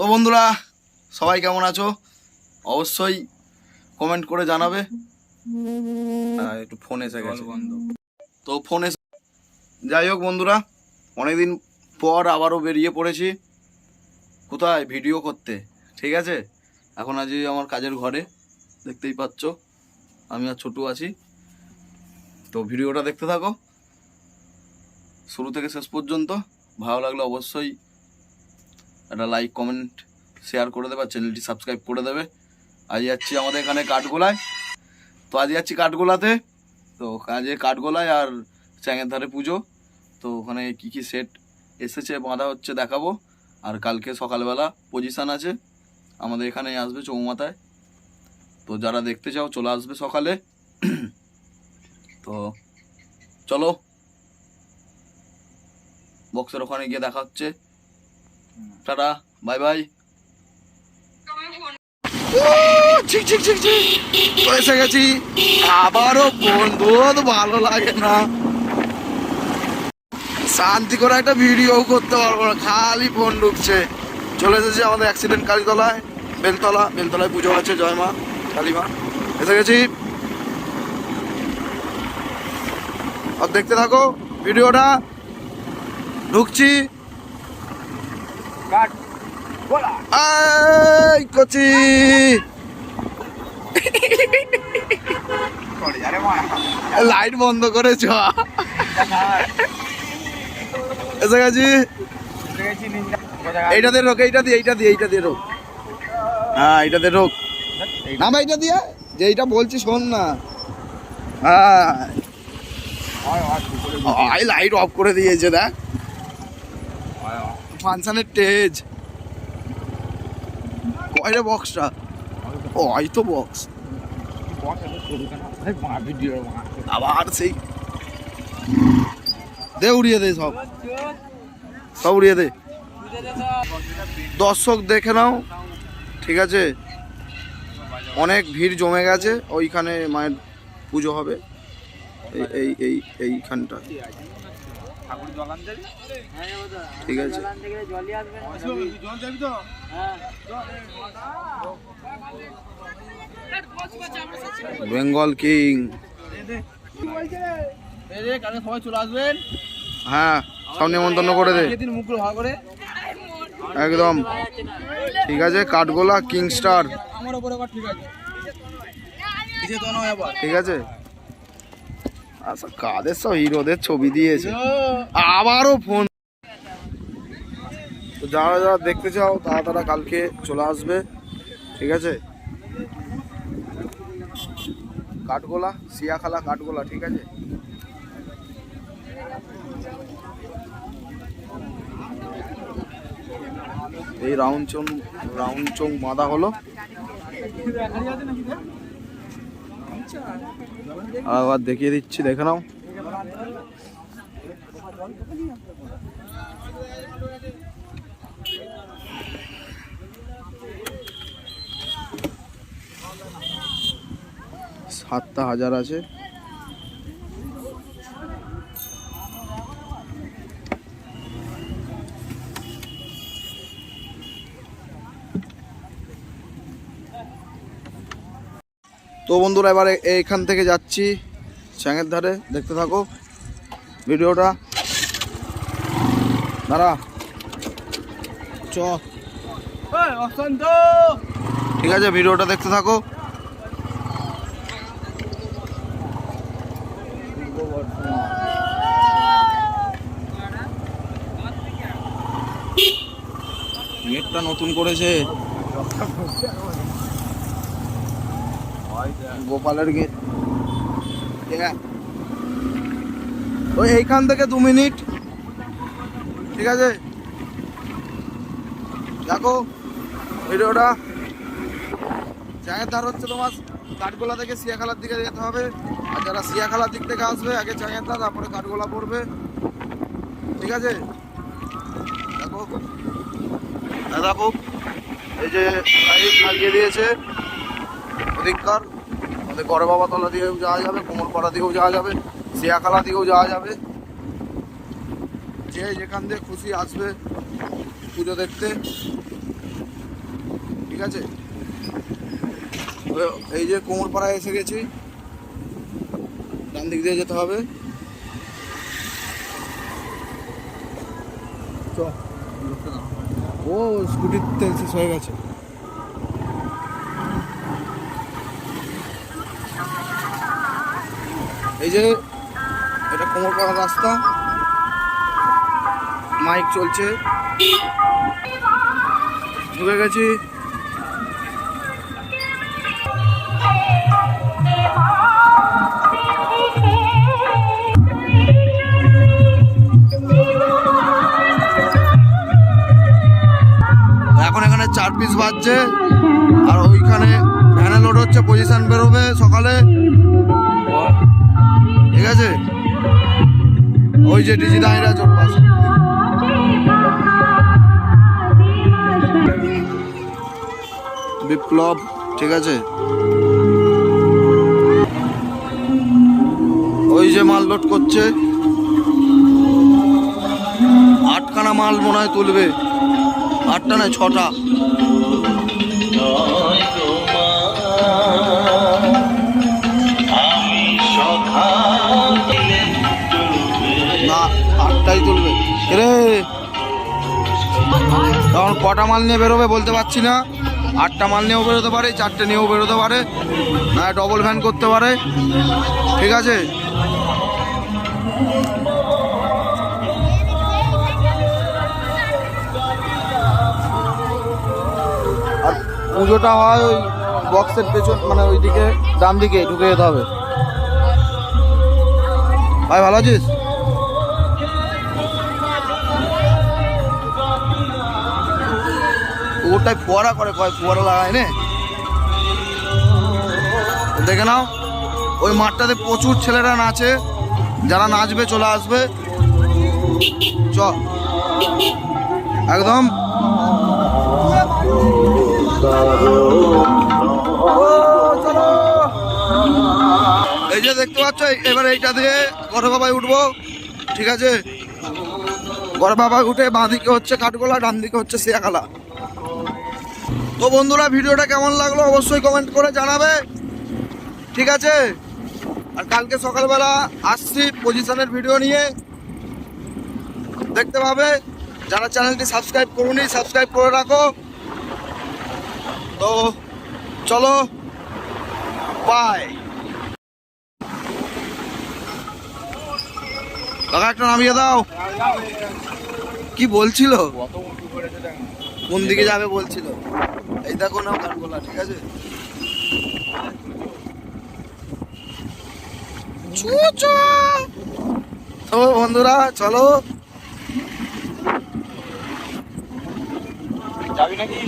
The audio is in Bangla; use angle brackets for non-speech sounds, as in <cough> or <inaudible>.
তো বন্ধুরা, সবাই কেমন আছো? অবশ্যই কমেন্ট করে জানাবে। একটু ফোন এসে গেছে। তো ফোন এসে যাই হোক বন্ধুরা, অনেকদিন পর আবারও বেরিয়ে পড়েছি। কোথায়? ভিডিও করতে। ঠিক আছে? এখন আজ আমার কাজের ঘরে, দেখতেই পাচ্ছ। আমি আর ছোটু আছি। তো ভিডিওটা দেখতে থাকো। শুরু থেকে শেষ পর্যন্ত ভালো লাগলে অবশ্যই একটা লাইক কমেন্ট শেয়ার করে দেবে চ্যানেলটি সাবস্ক্রাইব করে দেবে। আজ যাচ্ছি আমাদের এখানে কাঠগোলায়। তো আজ যাচ্ছি কাঠগোলাতে। তো কাজে কাঠগোলায় আর চ্যাঙের ধারে পুজো। তো ওখানে কি কি সেট এসেছে বাঁধা হচ্ছে দেখাবো। আর কালকে সকালবেলা পজিশান আছে। আমাদের এখানে আসবে চৌমাথায়। তো যারা দেখতে চাও চলে আসবে সকালে। <clears throat> তো চলো। বক্সের ওখানে গিয়ে দেখা হচ্ছে। ঠিক ঠিক ঠিক ঠিক গেছি। আবারও বন্ধু ভালো লাগে না। শান্তি করে একটা ভিডিও করতে পারব না, খালি ফোন ঢুকছে। চলে এসেছি আমাদের অ্যাক্সিডেন্ট কালীতলায়, বেলতলা, বেলতলায় পুজো আছে জয় মা, কালী মা। এসে গেছি। আর দেখতে থাকো ভিডিওটা ঢুকছি। এই কচি। লাইট বন্ধ করে চ। এসে গেছি এইটা দিয়ে রোক এইটা দিয়ে এইটা দিয়ে এইটা দিয়ে রোক হ্যাঁ এইটা দিয়ে রোক না ভাই এইটা দিয়ে। যে এইটা বলছি শোন না। হ্যাঁ। আই লাইট অফ করে দিয়েছে দেখ। ফাংশনের টেজ কয়টা বক্সটা ও তো বক্স আবার সেই দে উড়িয়ে দে সব। সব উড়িয়ে দে। দর্শক দেখে নাও। ঠিক আছে? অনেক ভিড় জমে গেছে। ওইখানে মায়ের পুজো হবে। এই এই এই এইখানটা ঠিক আছে। Bengal king. সবাই চলে আসবেন। হ্যাঁ সব নেমন্তন্ন করে দে। একদম। ঠিক আছে কাঠগোলা কিং স্টার আমার ঠিক আছে কিসে তো নয় আবার ঠিক আছে আচ্ছা কাদের সব হিরোদের ছবি দিয়েছে? আবারও ফোন। তো যারা যারা দেখতে চাও, তারা তারা কালকে চলে আসবে, ঠিক আছে? কাঠগোলা, সিয়াখালা কাঠগোলা, ঠিক আছে? এই রাউন্ড চং রাউন্ড চং বাঁধা হলো। আবার দেখিয়ে দিচ্ছি দেখে নাও। সাতটা হাজার আছে। তো বন্ধুরা এবারে এইখান থেকে যাচ্ছি চ্যাঙের ধারে। দেখতে থাকো ভিডিওটা। দাঁড়া। চ। ঠিক আছে ভিডিওটা দেখতে থাকো। গেটটা নতুন করেছে। গোপালের গেট। ওই এইখান থেকে দু মিনিট। ঠিক আছে? দেখো, ভিডিওটা। চায়ের ধার হচ্ছে তোমার কাঠগোলা থেকে সিয়াখালার দিকে যেতে হবে। আর যারা সিয়াখালার দিক থেকে আসবে, আগে চায়ের ধার তারপরে কাঠগোলা পড়বে। ঠিক আছে? দেখো। দেখো এই যে লাইট লাগিয়ে দিয়েছে। ওদিককার আমাদের তলা দিয়েও যাওয়া যাবে, কোমরপাড়া দিয়েও যাওয়া যাবে, সিয়াখালা দিয়েও যাওয়া যাবে। যে যেখান দিয়ে খুশি আসবে পুজো দেখতে। ঠিক আছে? এই যে কোমরপাড়ায় এসে গেছি। ডান দিক দিয়ে যেতে হবে। ও স্কুটির তেল শেষ হয়ে গেছে। এই যে, এটা কোমরপাড়া রাস্তা। মাইক চলছে। ঢুকে গেছি। এখন এখানে চার পিস বাজছে। আর ওইখানে ভ্যানে লোড হচ্ছে পজিশন বেরোবে সকালে। ঠিক আছে? ওই যে ডিজি দাঁড়িয়ে আছে পাশে। বিপ্লব ঠিক আছে? ওই যে মাল লোড করছে। আটখানা মাল মনে হয় তুলবে। আটটা নয়, ছটা। তখন কটা মাল নিয়ে বেরোবে বলতে পারছি না। আটটা মাল নিয়েও বেরোতে পারে, চারটে নিয়েও বেরোতে পারে। না ডবল ভ্যান করতে পারে। ঠিক আছে? আর পুজোটা হয় ওই বক্সের পেছন মানে ওইদিকে ডান দিকে ঢুকে যেতে হবে। ভাই, ভালো আছিস? ওটাই ফোয়ারা করে, কয় ফোয়ারা লাগায় নে। দেখে নাও, ওই মাঠটাতে প্রচুর ছেলেরা নাচে, যারা নাচবে চলে আসবে। চ। একদম। এই যে দেখতে পাচ্ছ, এবার এইটা দিয়ে গড় উঠবো। ঠিক আছে? গড় উঠে বাঁ দিকে হচ্ছে কাঠগোলা ডান দিকে হচ্ছে সিয়াখালা তো বন্ধুরা, ভিডিওটা কেমন লাগল অবশ্যই কমেন্ট করে জানাবে। ঠিক আছে? আর কালকে সকালবেলা আসছি পজিশনের ভিডিও নিয়ে। দেখতে পাবে? যারা চ্যানেলটি সাবস্ক্রাইব করুনি সাবস্ক্রাইব করে রাখো। তো চলো বাই একটা নামিয়ে দাও। কি বলছিল? কোন দিকে যাবে বলছিল? এই দেখো না কাঠগোলা ঠিক আছে। তো বন্ধুরা, চলো। যাবি নাকি?